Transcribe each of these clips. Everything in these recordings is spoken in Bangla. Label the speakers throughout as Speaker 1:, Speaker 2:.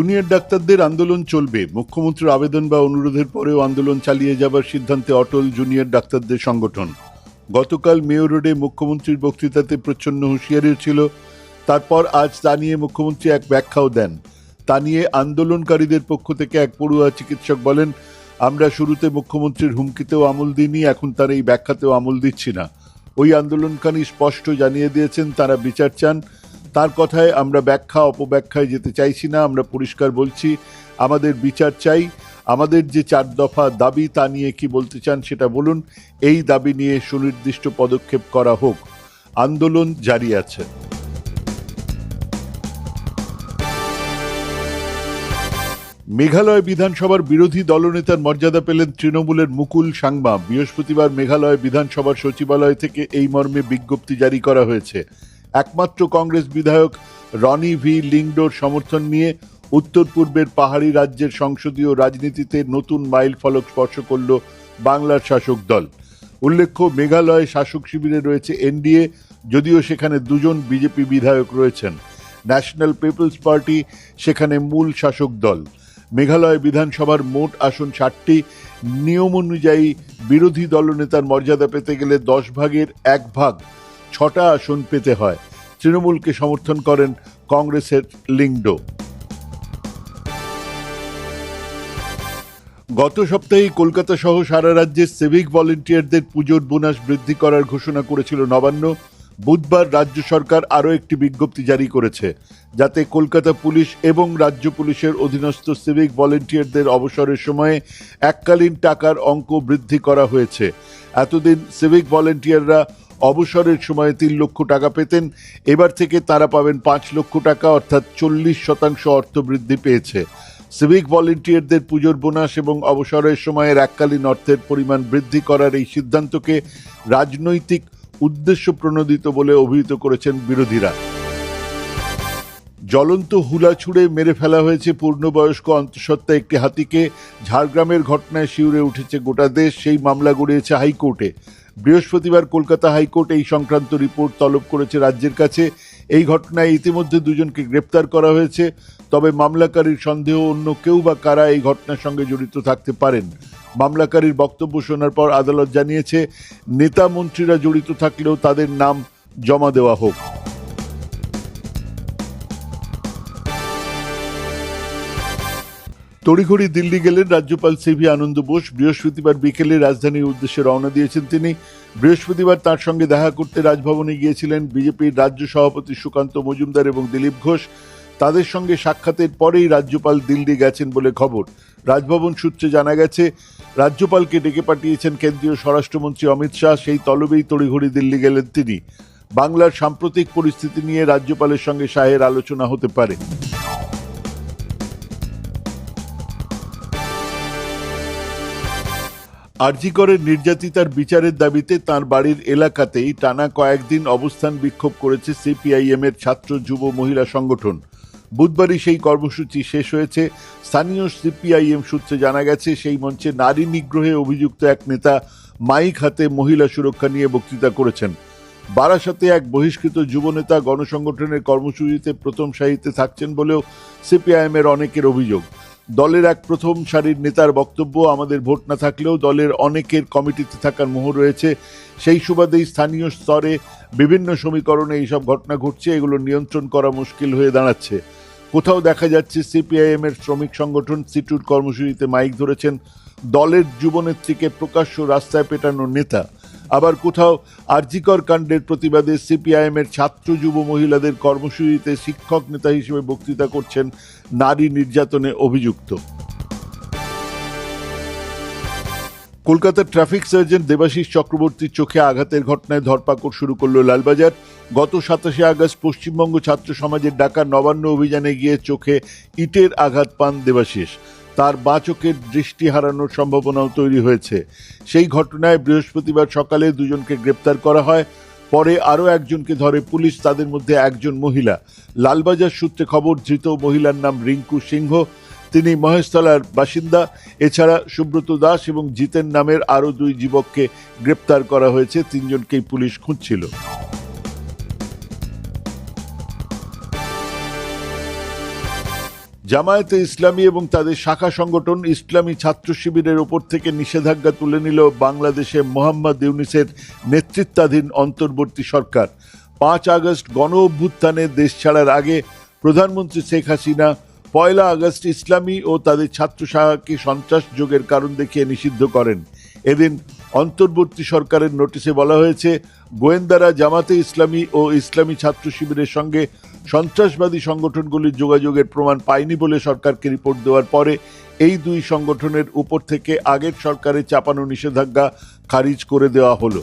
Speaker 1: জুনিয়র ডাক্তারদের আন্দোলন চলবে। মুখ্যমন্ত্রীর আবেদন বা অনুরোধের পরেও আন্দোলন চালিয়ে যাবার সিদ্ধান্তে অটল জুনিয়র ডাক্তারদের সংগঠন। গতকাল মেয়র রোডে মুখ্যমন্ত্রীর বক্তৃতাতে প্রচ্ছন্ন হুঁশিয়ারি ছিল। তারপর আজ তা নিয়ে মুখ্যমন্ত্রী এক ব্যাখ্যাও দেন। তা নিয়ে আন্দোলনকারীদের পক্ষ থেকে এক পড়ুয়া চিকিৎসক বলেন, আমরা শুরুতে মুখ্যমন্ত্রীর হুমকিতেও আমল দিইনি, এখন তার এই ব্যাখ্যাতেও আমল দিচ্ছি না। ওই আন্দোলনকারী স্পষ্ট জানিয়ে দিয়েছেন, তারা বিচার চান তার কথায় আমরা ব্যাখ্যা, অপব্যাখ্যায় যেতে চাইছি না, আমরা পরিষ্কার বলছি, আমাদের বিচার চাই, আমাদের যে চার দফা দাবি তা নিয়ে কি বলতে চান সেটা বলুন, এই দাবি নিয়ে সুনির্দিষ্ট পদক্ষেপ করা হোক, আন্দোলন জারি আছে। মেঘালয় বিধানসভার বিরোধী দলনেতার মর্যাদা পেলেন তৃণমূলের মুকুল সাংমা। বৃহস্পতিবার মেঘালয় বিধানসভার সচিবালয় থেকে এই মর্মে বিজ্ঞপ্তি জারি করা হয়েছে। একমাত্র কংগ্রেস বিধায়ক রনি ভি লিংডোর সমর্থন নিয়ে উত্তর পূর্বের পাহাড়ি রাজ্যের সংসদীয় রাজনীতিতে নতুন মাইল ফলক স্পর্শ করল বাংলার শাসক দল। উল্লেখ্য, মেঘালয় শাসক শিবিরে রয়েছে এনডিএ, যদিও সেখানে দুজন বিজেপি বিধায়ক রয়েছেন। ন্যাশনাল পিপলস পার্টি সেখানে মূল শাসক দল। মেঘালয় বিধানসভার মোট আসন ষাটটি। নিয়ম অনুযায়ী বিরোধী দলনেতার মর্যাদা পেতে গেলে দশ ভাগের এক ভাগ ছটা আসন পেতে হয়। তৃণমূলকে সমর্থন করেন কংগ্রেসের লিংডো। গত সপ্তাহে কলকাতা সহ সারা রাজ্যে সিভিক ভলেন্টিয়ারদের পুজোর বোনাস বৃদ্ধি করার ঘোষণা করেছিল নবান্ন। বুধবার রাজ্য সরকার আরও একটি বিজ্ঞপ্তি জারি করেছে, যাতে কলকাতা পুলিশ এবং রাজ্য পুলিশের অধীনস্থ সিভিক ভলেন্টিয়ারদের অবসরের সময়ে এককালীন টাকার অঙ্ক বৃদ্ধি করা হয়েছে। এতদিন সিভিক ভলেন্টিয়াররা অবসরের সময়ে তিন লক্ষ টাকা পেতেন, এবার থেকে তারা পাবেন পাঁচ লক্ষ টাকা অর্থাৎ চল্লিশ শতাংশ অর্থ বৃদ্ধি পেয়েছে। সিভিক ভলেন্টিয়ারদের পুজোর বোনাস এবং অবসরের সময়ের এককালীন অর্থের পরিমাণ বৃদ্ধি করার এই সিদ্ধান্তকে রাজনৈতিক উদ্দেশ্য প্রণোদিত বলে অভিহিত করেছেন বিরোধীরা। জ্বলন্ত হুলা ছুড়ে মেরে ফেলা হয়েছে পূর্ণবয়স্ক অন্তঃসত্ত্বা একটি হাতিকে। ঝাড়গ্রামের ঘটনায় শিউরে উঠেছে গোটা দেশ, সেই মামলা গড়িয়েছে হাইকোর্টে। বৃহস্পতিবার কলকাতা হাইকোর্ট এই সংক্রান্ত রিপোর্ট তলব করেছে রাজ্যের কাছে। এই ঘটনায় ইতিমধ্যে দুজনকে গ্রেপ্তার করা হয়েছে, তবে মামলাকারীর সন্দেহ অন্য কেউ বা কারা এই ঘটনার সঙ্গে জড়িত থাকতে পারেন। মামলাকারীর বক্তব্য শোনার পর আদালত জানিয়েছে, নেতা মন্ত্রীরা জড়িত থাকলেও তাদের নাম জমা দেওয়া হোক। তড়িঘড়ি দিল্লি গেলেন রাজ্যপাল সিভি আনন্দ বোস। বৃহস্পতিবার বিকেলে রাজধানীর উদ্দেশ্যে রওনা দিয়েছেন তিনি। বৃহস্পতিবার তার সঙ্গে দেখা করতে রাজভবনে গিয়েছিলেন বিজেপির রাজ্য সভাপতি সুকান্ত মজুমদার এবং দিলীপ ঘোষ। তাদের সঙ্গে সাক্ষাতের পরেই রাজ্যপাল দিল্লি গেছেন বলে খবর। রাজভবন সূত্রে জানা গেছে, রাজ্যপালকে ডেকে পাঠিয়েছেন কেন্দ্রীয় স্বরাষ্ট্রমন্ত্রী অমিত শাহ। সেই তলবেই তড়িঘড়ি দিল্লি গেলেন তিনি। বাংলার সাম্প্রতিক পরিস্থিতি নিয়ে রাজ্যপালের সঙ্গে শাহের আলোচনা হতে পারে। আরজিকরের নির্যাতিতার বিচারের দাবিতে তার বাড়ির এলাকাতেই টানা কয়েকদিন অবস্থান বিক্ষোভ করেছে সিপিআইএম এর ছাত্র যুব মহিলা সংগঠন। বুধবারই সেই কর্মসূচি শেষ হয়েছে। স্থানীয় সিপিআইএম সূত্রে জানা গেছে, সেই মঞ্চে নারী নিগ্রহে অভিযুক্ত এক নেতা মাইক হাতে মহিলা সুরক্ষা নিয়ে বক্তৃতা করেছেন। বারাসাতে এক বহিষ্কৃত যুবনেতা গণসংগঠনের কর্মসূচিতে প্রথম সাহিত্যে থাকছেন বলেও সিপিআইএম এর অনেকের অভিযোগ। দলের এক প্রথম সারির নেতার বক্তব্য, আমাদের ভোট না থাকলেও দলের অনেকের কমিটিতে থাকার মোহ রয়েছে। সেই সুবাদেই স্থানীয় স্তরে বিভিন্ন সমীকরণে এইসব ঘটনা ঘটছে, এগুলো নিয়ন্ত্রণ করা মুশকিল হয়ে দাঁড়াচ্ছে। কোথাও দেখা যাচ্ছে সিপিআইএম এর শ্রমিক সংগঠন সিটুর কর্মসূচিতে মাইক ধরেছেন দলের যুবনেত্রীকে প্রকাশ্য রাস্তায় পেটানো নেতা। আবার কোথাও আরজিকর কাণ্ডের প্রতিবাদে সিপিআইএম এর ছাত্র যুব মহিলাদের কর্মসূচিতে শিক্ষক নেতা হিসেবে বক্তৃতা করছেন নারী নির্যাতনে অভিযুক্ত। কলকাতার ট্রাফিক সার্জন দেবাশিস চক্রবর্তীর চোখে আঘাতের ঘটনায় ধরপাকড় শুরু করল লালবাজার। গত সাতাশে আগস্ট পশ্চিমবঙ্গ ছাত্র সমাজের ডাকা নবান্ন অভিযানে গিয়ে চোখে ইটের আঘাত পান দেবাশিস। তার বাঁ চোখের দৃষ্টি হারানোর সম্ভাবনাও তৈরি হয়েছে। সেই ঘটনায় বৃহস্পতিবার সকালে দুজনকে গ্রেপ্তার করা হয়, পরে আরও একজনকে ধরে পুলিশ, তাদের মধ্যে একজন মহিলা। লালবাজার সূত্রে খবর, ধৃত মহিলার নাম রিঙ্কু সিংহ, তিনি মহেশতলার বাসিন্দা। এছাড়া সুব্রত দাস এবং জিতেন নামের আরও দুই যুবককে গ্রেপ্তার করা হয়েছে, তিনজনকেই পুলিশ খুঁজছিল। জামায়াতে ইসলামী এবং তাদের শাখা সংগঠন ইসলামী ছাত্র শিবিরের ওপর থেকে নিষেধাজ্ঞা তুলে নিল বাংলাদেশে মোহাম্মদ ইউনিসের নেতৃত্বাধীন অন্তর্বর্তী সরকার। পাঁচ আগস্ট গণ অভ্যুত্থানে দেশ ছাড়ার আগে প্রধানমন্ত্রী শেখ হাসিনা পয়লা আগস্ট ইসলামী ও তাদের ছাত্র শাখাকে সন্ত্রাস যোগের কারণ দেখিয়ে নিষিদ্ধ করেন। এদিন অন্তর্বর্তী সরকারের নোটিশে বলা হয়েছে গোয়েন্দারা, জামাতে ইসলামী ও ইসলামী ছাত্র শিবিরের সঙ্গে সন্ত্রাসবাদী সংগঠনগুলির যোগাযোগের প্রমাণ পায়নি বলে সরকারকে রিপোর্ট দেওয়ার পরে এই দুই সংগঠনের উপর থেকে আগের সরকারের চাপানো নিষেধাজ্ঞা খারিজ করে দেওয়া হলো।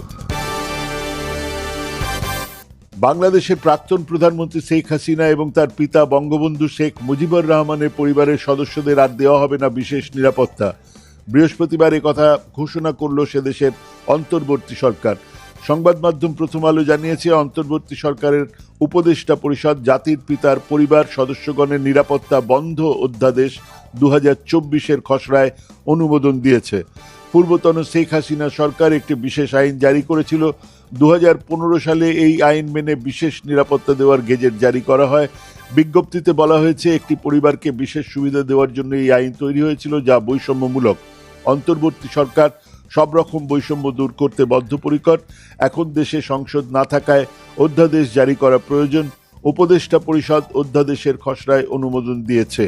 Speaker 1: বাংলাদেশের প্রাক্তন প্রধানমন্ত্রী শেখ হাসিনা এবং তার পিতা বঙ্গবন্ধু শেখ মুজিবুর রহমানের পরিবারের সদস্যদের আর দেওয়া হবে না বিশেষ নিরাপত্তা। বৃহস্পতিবার কথা ঘোষণা করল সে দেশের অন্তর্বর্তী সরকার। সংবাদ মাধ্যম প্রথম আলো জানিয়েছে, অন্তর্বর্তী সরকারের উপদেষ্টা পরিষদ, জাতির পিতার পরিবার, সদস্যগণের নিরাপত্তা বন্ধ অধ্যাদেশ দু হাজার খসড়ায় অনুমোদন দিয়েছে। পূর্বতন শেখ হাসিনা সরকার একটি বিশেষ আইন জারি করেছিল। দু হাজার পনেরো সালে এই আইন মেনে বিশেষ নিরাপত্তা দেওয়ার গেজেট জারি করা হয়। বিজ্ঞপ্তিতে বলা হয়েছে, একটি পরিবারকে বিশেষ সুবিধা দেওয়ার জন্য এই আইন তৈরি হয়েছিল, যা বৈষম্যমূলক। অন্তর্বর্তী সরকার সব রকম বৈষম্য দূর করতে বদ্ধপরিকর। এখন দেশে সংসদ না থাকায় অধ্যাদেশ জারি করা প্রয়োজন। উপদেষ্টা পরিষদ অধ্যাদেশের খসড়ায় অনুমোদন দিয়েছে।